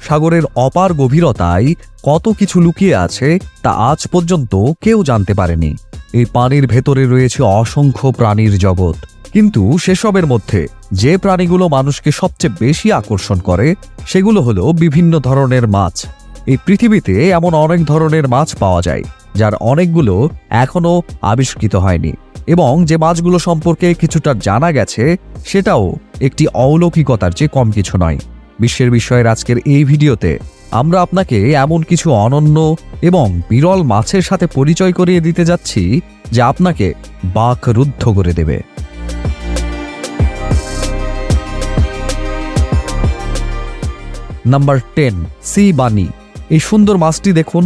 সাগরের অপার গভীরতায় কত কিছু লুকিয়ে আছে তা আজ পর্যন্ত কেউ জানতে পারেনি। এই পানির ভেতরে রয়েছে অসংখ্য প্রাণীর জগৎ। কিন্তু সেসবের মধ্যে যে প্রাণীগুলো মানুষকে সবচেয়ে বেশি আকর্ষণ করে, সেগুলো হলো বিভিন্ন ধরনের মাছ। এই পৃথিবীতে এমন অনেক ধরনের মাছ পাওয়া যায়, যার অনেকগুলো এখনও আবিষ্কৃত হয়নি। এবং যে মাছগুলো সম্পর্কে কিছুটা জানা গেছে, সেটাও একটি অলৌকিকতার চেয়ে কম কিছু নয়। বিশ্বের বিষয়ের আজকের এই ভিডিওতে আমরা আপনাকে এমন কিছু অনন্য এবং বিরল মাছের সাথে পরিচয় করিয়ে দিতে যাচ্ছি, যা আপনাকে বাক রুদ্ধ করে দেবে। নাম্বার টেন, সি বানি এই সুন্দর মাছটি দেখুন,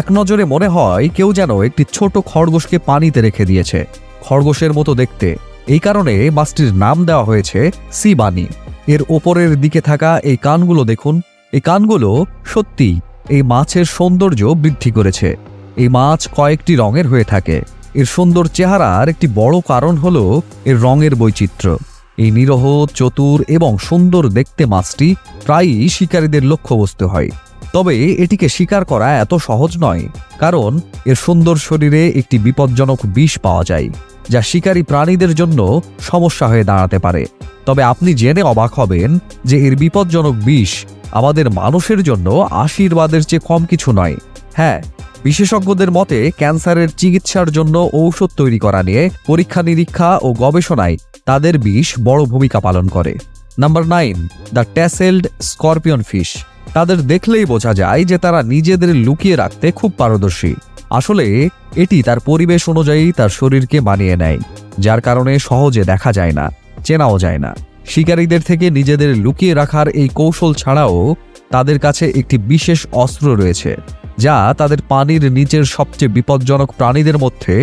এক নজরে মনে হয় কেউ যেন একটি ছোট খরগোশকে পানিতে রেখে দিয়েছে। খরগোশের মতো দেখতে। এই কারণে মাছটির নাম দেওয়া হয়েছে সি বানি এর ওপরের দিকে থাকা এই কানগুলো দেখুন। এই কানগুলো সত্যি এই মাছের সৌন্দর্য বৃদ্ধি করেছে। এই মাছ কয়েকটি রঙের হয়ে থাকে। এর সুন্দর চেহারার একটি বড় কারণ হল এর রঙের বৈচিত্র্য। এই নিরহ, চতুর এবং সুন্দর দেখতে মাছটি প্রায়ই শিকারীদের লক্ষ্যবস্তু হয়। তবে এটিকে শিকার করা এত সহজ নয়, কারণ এর সুন্দর শরীরে একটি বিপজ্জনক বিষ পাওয়া যায়, যা শিকারী প্রাণীদের জন্য সমস্যা হয়ে দাঁড়াতে পারে। তবে আপনি জেনে অবাক হবেন যে এর বিপজ্জনক বিষ আমাদের মানুষের জন্য আশীর্বাদের চেয়ে কম কিছু নয়। হ্যাঁ বিশেষজ্ঞদের মতে ক্যান্সারের চিকিৎসার জন্য ঔষধ তৈরি করা নিয়ে পরীক্ষা নিরীক্ষা ও গবেষণায় তাদের বিষ বড় ভূমিকা পালন করে। Number nine, the tasselled scorpion fish. তাদের দেখলেই বোঝা যায় যে তারা নিজেদের লুকিয়ে রাখতে খুব পারদর্শী। আসলে, এটি তার পরিবেশ অনুযায়ী তার শরীরকে মানিয়ে নেয়, যার কারণে সহজে দেখা যায় না, চেনাও যায় না। শিকারীদের থেকে নিজেদের লুকিয়ে রাখার এই কৌশল ছাড়াও তাদের কাছে একটি বিশেষ অস্ত্র রয়েছে, যা তাদের পানির নিচের সবচেয়ে বিপজ্জনক প্রাণীদের মধ্যে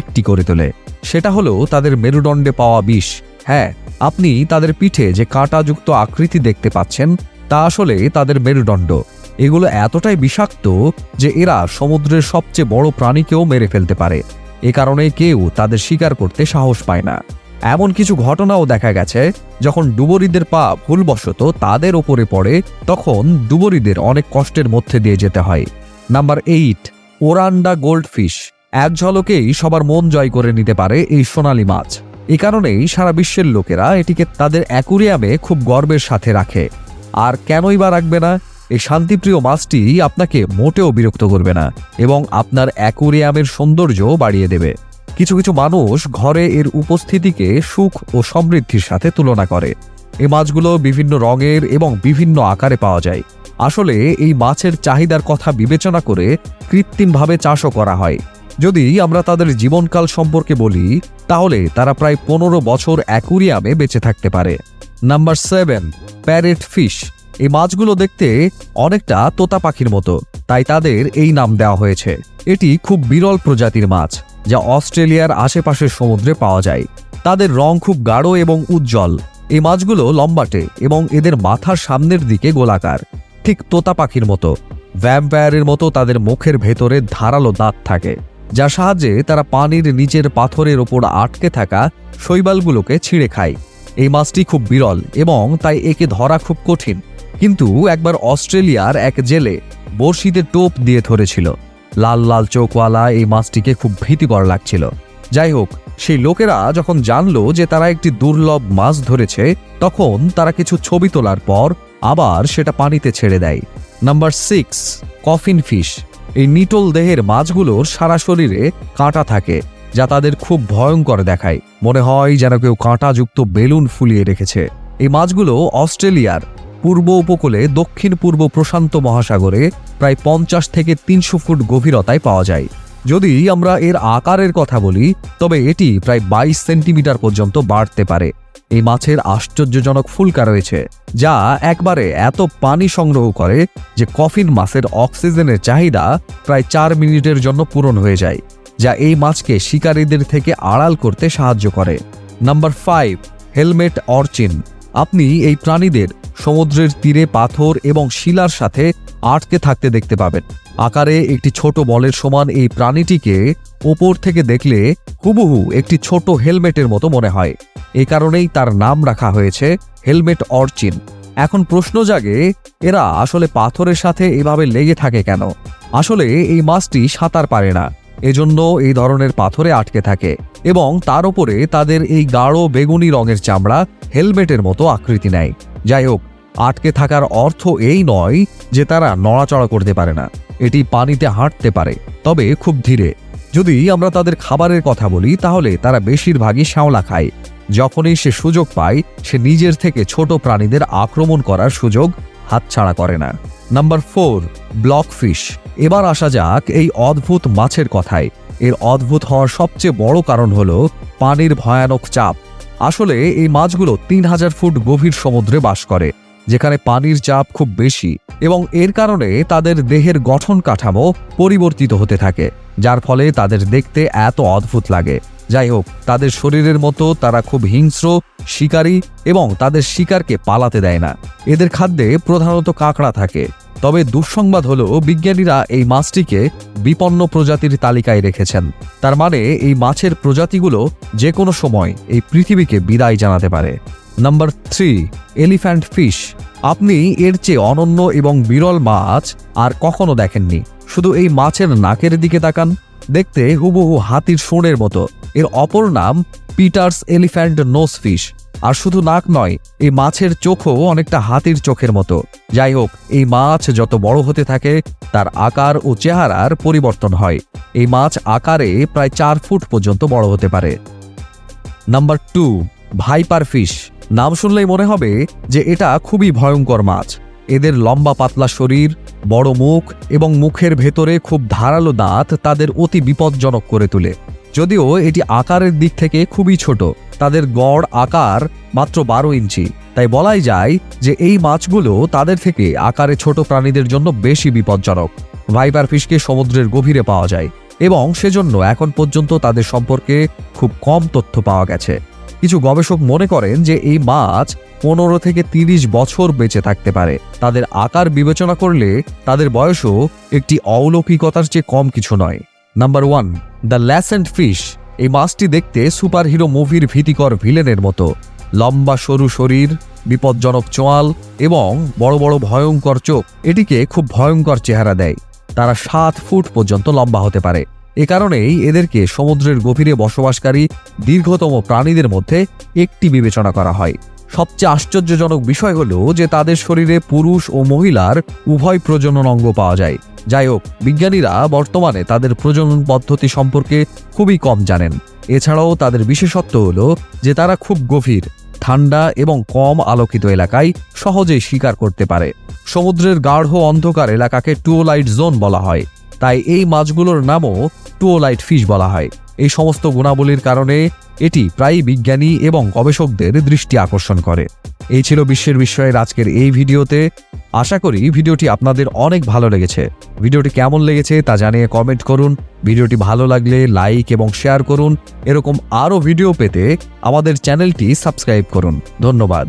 একটি করে তোলে। সেটা হলো তাদের মেরুদণ্ডে পাওয়া বিষ। হ্যাঁ আপনি তাদের পিঠে যে কাঁটাযুক্ত আকৃতি দেখতে পাচ্ছেন তা আসলে তাদের মেরুদণ্ড। এগুলো এতটাই বিষাক্ত যে এরা সমুদ্রের সবচেয়ে বড় প্রাণীকেও মেরে ফেলতে পারে। এ কারণে কেউ তাদের শিকার করতে সাহস পায় না। এমন কিছু ঘটনাও দেখা গেছে, যখন ডুবরিদের পা ভুলবশত তাদের ওপরে পড়ে, তখন ডুবরিদের অনেক কষ্টের মধ্যে দিয়ে যেতে হয়। Number eight, oranda goldfish. এক ঝলকেই সবার মন জয় করে নিতে পারে এই সোনালি মাছ। এ কারণেই সারা বিশ্বের লোকেরা এটিকে তাদের অ্যাকুরিয়ামে খুব গর্বের সাথে রাখে। আর কেনই বা রাখবে না, এই শান্তিপ্রিয় মাছটি আপনাকে মোটেও বিরক্ত করবে না এবং আপনার অ্যাকুরিয়ামের সৌন্দর্য বাড়িয়ে দেবে। কিছু কিছু মানুষ ঘরে এর উপস্থিতিকে সুখ ও সমৃদ্ধির সাথে তুলনা করে। এই মাছগুলো বিভিন্ন রঙের এবং বিভিন্ন আকারে পাওয়া যায়। আসলে এই মাছের চাহিদার কথা বিবেচনা করে কৃত্রিমভাবে চাষও করা হয়। যদি আমরা তাদের জীবনকাল সম্পর্কে বলি, তাহলে তারা প্রায় পনেরো বছর অ্যাকুরিয়ামে বেঁচে থাকতে পারে। নাম্বার সেভেন প্যারেট ফিশ এই মাছগুলো দেখতে অনেকটা তোতা পাখির মতো, তাই তাদের এই নাম দেওয়া হয়েছে। এটি খুব বিরল প্রজাতির মাছ, যা অস্ট্রেলিয়ার আশেপাশের সমুদ্রে পাওয়া যায়। তাদের রং খুব গাঢ় এবং উজ্জ্বল। এই মাছগুলো লম্বাটে এবং এদের মাথার সামনের দিকে গোলাকার, ঠিক তোতা পাখির মতো। ভ্যাম্পায়ারের মতো তাদের মুখের ভেতরে ধারালো দাঁত থাকে, যার সাহায্যে তারা পানির নিচের পাথরের ওপর আটকে থাকা শৈবালগুলোকে ছিঁড়ে খায়। এই মাছটি খুব বিরল এবং তাই একে ধরা খুব কঠিন। কিন্তু একবার অস্ট্রেলিয়ার এক জেলে বড়শিতে টোপ দিয়ে ধরেছিল। লাল লাল চোখওয়ালা এই মাছটিকে খুব ভীতিকর লাগছিল। যাই হোক, সেই লোকেরা যখন জানলো যে তারা একটি দুর্লভ মাছ ধরেছে, তখন তারা কিছু ছবি তোলার পর আবার সেটা পানিতে ছেড়ে দেয়। Number six, coffin fish. এই নিটল দেহের মাছগুলোর সারা শরীরে কাঁটা থাকে। যা তাদের খুব ভয়ঙ্কর দেখায়। মনে হয় যেন কেউ কাঁটাযুক্ত বেলুন ফুলিয়ে রেখেছে। এই মাছগুলো অস্ট্রেলিয়ার পূর্ব উপকূলে দক্ষিণ পূর্ব প্রশান্ত মহাসাগরে প্রায় পঞ্চাশ থেকে তিনশো ফুট গভীরতায় পাওয়া যায়। যদি আমরা এর আকারের কথা বলি, তবে এটি প্রায় বাইশ সেন্টিমিটার পর্যন্ত বাড়তে পারে। এই মাছের আশ্চর্যজনক ফুলকা রয়েছে, যা একবারে এত পানি সংগ্রহ করে যে কফিন মাছের অক্সিজেনের চাহিদা প্রায় চার মিনিটের জন্য পূরণ হয়ে যায়। যা এই মাছকে শিকারীদের থেকে আড়াল করতে সাহায্য করে। নাম্বার ফাইভ হেলমেট অর্চিন আপনি এই প্রাণীদের সমুদ্রের তীরে পাথর এবং শিলার সাথে আটকে থাকতে দেখতে পাবেন। আকারে একটি ছোট বলের সমান এই প্রাণীটিকে ওপর থেকে দেখলে হুবহু একটি ছোট হেলমেটের মতো মনে হয়। এ কারণেই তার নাম রাখা হয়েছে হেলমেট অর্চিন এখন প্রশ্ন জাগে, এরা আসলে পাথরের সাথে এভাবে লেগে থাকে কেন? আসলে এই মাছটি সাঁতার পারে না। এজন্য এই ধরনের পাথরে আটকে থাকে এবং তার উপরে তাদের এই গাঢ় বেগুনি রঙের চামড়া হেলমেটের মতো আকৃতি নেয়। যাই হোক, আটকে থাকার অর্থ এই নয় যে তারা নড়াচড়া করতে পারে না। এটি পানিতে হাঁটতে পারে, তবে খুব ধীরে। যদি আমরা তাদের খাবারের কথা বলি, তাহলে তারা বেশিরভাগই শ্যাওলা খায়। যখনই সে সুযোগ পায়, সে নিজের থেকে ছোট প্রাণীদের আক্রমণ করার সুযোগ হাতছাড়া করে না। নাম্বার ফোর ব্লক ফিশ এবার আসা যাক এই অদ্ভুত মাছের কথায়। এর অদ্ভুত হওয়ার সবচেয়ে বড় কারণ হল পানির ভয়ানক চাপ। আসলে এই মাছগুলো তিন হাজার ফুট গভীর সমুদ্রে বাস করে, যেখানে পানির চাপ খুব বেশি এবং এর কারণে তাদের দেহের গঠন কাঠামো পরিবর্তিত হতে থাকে, যার ফলে তাদের দেখতে এত অদ্ভুত লাগে। যাই হোক তাদের শরীরের মতো তারা খুব হিংস্র, শিকারী এবং তাদের শিকারকে পালাতে দেয় না। এদের খাদ্যে প্রধানত কাঁকড়া থাকে। তবে দুঃসংবাদ হল, বিজ্ঞানীরা এই মাছটিকে বিপন্ন প্রজাতির তালিকায় রেখেছেন। তার মানে এই মাছের প্রজাতিগুলো যে কোনো সময় এই পৃথিবীকে বিদায় জানাতে পারে। Number three, elephant fish. আপনি এর চেয়ে অনন্য এবং বিরল মাছ আর কখনো দেখেননি। শুধু এই মাছের নাকের দিকে তাকান। দেখতে হুবহু হাতির শোঁড়ের মতো। এর অপর নাম পিটার্স এলিফ্যান্ট নোস ফিশ। আর শুধু নাক নয়, এই মাছের চোখও অনেকটা হাতির চোখের মতো। যাই হোক, এই মাছ যত বড় হতে থাকে, তার আকার ও চেহারার পরিবর্তন হয়। এই মাছ আকারে প্রায় চার ফুট পর্যন্ত বড় হতে পারে। Number two, viper fish. নাম শুনলেই মনে হবে যে এটা খুবই ভয়ঙ্কর মাছ। এদের লম্বা পাতলা শরীর, বড় মুখ এবং মুখের ভেতরে খুব ধারালো দাঁত তাদের অতি বিপজ্জনক করে তোলে। যদিও এটি আকারের দিক থেকে খুবই ছোট, তাদের গড় আকার মাত্র বারো ইঞ্চি, তাই বলাই যায় যে এই মাছগুলো তাদের থেকে আকারে ছোট প্রাণীদের জন্য বেশি বিপজ্জনক। ভাইপার ফিশকে সমুদ্রের গভীরে পাওয়া যায় এবং সেজন্য এখন পর্যন্ত তাদের সম্পর্কে খুব কম তথ্য পাওয়া গেছে। কিছু গবেষক মনে করেন যে এই মাছ পনেরো থেকে তিরিশ বছর বেঁচে থাকতে পারে। তাদের আকার বিবেচনা করলে তাদের বয়সও একটি অলৌকিকতার চেয়ে কম কিছু নয়। Number one the lancet fish এই মাছটি দেখতে সুপারহিরো মুভির ভীতিকর ভিলেনের মতো। লম্বা, সরু শরীর, বিপজ্জনক চোয়াল এবং বড় বড় ভয়ঙ্কর চোখ। এটিকে খুব ভয়ঙ্কর চেহারা দেয়। তারা সাত ফুট পর্যন্ত লম্বা হতে পারে। এ কারণেই এদেরকে সমুদ্রের গভীরে বসবাসকারী দীর্ঘতম প্রাণীদের মধ্যে একটি বিবেচনা করা হয়। সবচেয়ে আশ্চর্যজনক বিষয় হলো যে তাদের শরীরে পুরুষ ও মহিলার উভয় প্রজনন অঙ্গ পাওয়া যায়। যাই হোক, বিজ্ঞানীরা বর্তমানে তাদের প্রজনন পদ্ধতি সম্পর্কে খুবই কম জানেন। এছাড়াও তাদের বিশেষত্ব হলো যে তারা খুব গভীর, ঠান্ডা এবং কম আলোকিত এলাকায় সহজেই শিকার করতে পারে। সমুদ্রের গাঢ় অন্ধকার এলাকাকে টুয়োলাইট জোন বলা হয়। তাই এই মাছগুলোর নামও টুয়োলাইট ফিশ বলা হয়। এই সমস্ত গুণাবলীর কারণে এটি প্রায়ই বিজ্ঞানী এবং গবেষকদের দৃষ্টি আকর্ষণ করে। এই ছিল বিশ্বের বিষয়ের আজকের এই ভিডিওতে। আশা করি ভিডিওটি আপনাদের অনেক ভালো লেগেছে। ভিডিওটি কেমন লেগেছে তা জানিয়ে কমেন্ট করুন। ভিডিওটি ভালো লাগলে লাইক এবং শেয়ার করুন। এরকম আরও ভিডিও পেতে আমাদের চ্যানেলটি সাবস্ক্রাইব করুন। ধন্যবাদ।